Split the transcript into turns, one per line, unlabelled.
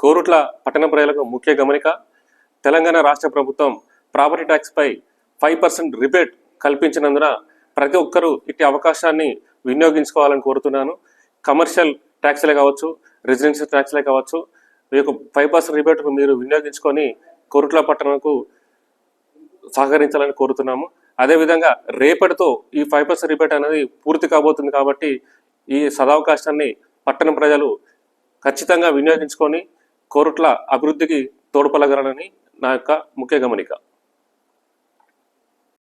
కోరుట్ల పట్టణ ప్రజలకు ముఖ్య గమనిక తెలంగాణ రాష్ట్ర ప్రభుత్వం ప్రాపర్టీ ట్యాక్స్పై ఫైవ్ పర్సెంట్ రిబేట్ కల్పించినందున ప్రతి ఒక్కరూ ఇట్టి అవకాశాన్ని వినియోగించుకోవాలని కోరుతున్నాను. కమర్షియల్ ట్యాక్స్లే కావచ్చు రెసిడెన్షియల్ ట్యాక్స్లే కావచ్చు ఈ యొక్క ఫైవ్ పర్సెంట్ రిబేట్ మీరు వినియోగించుకొని కోరుట్ల పట్టణకు సహకరించాలని కోరుతున్నాము. అదేవిధంగా రేపటితో ఈ ఫైవ్ పర్సెంట్ రిబేట్ అనేది పూర్తి కాబోతుంది కాబట్టి ఈ సదావకాశాన్ని పట్టణ ప్రజలు ఖచ్చితంగా వినియోగించుకొని కోరుట్ల అభివృద్ధికి తోడ్పడగలనని నా యొక్క ముఖ్య గమనిక.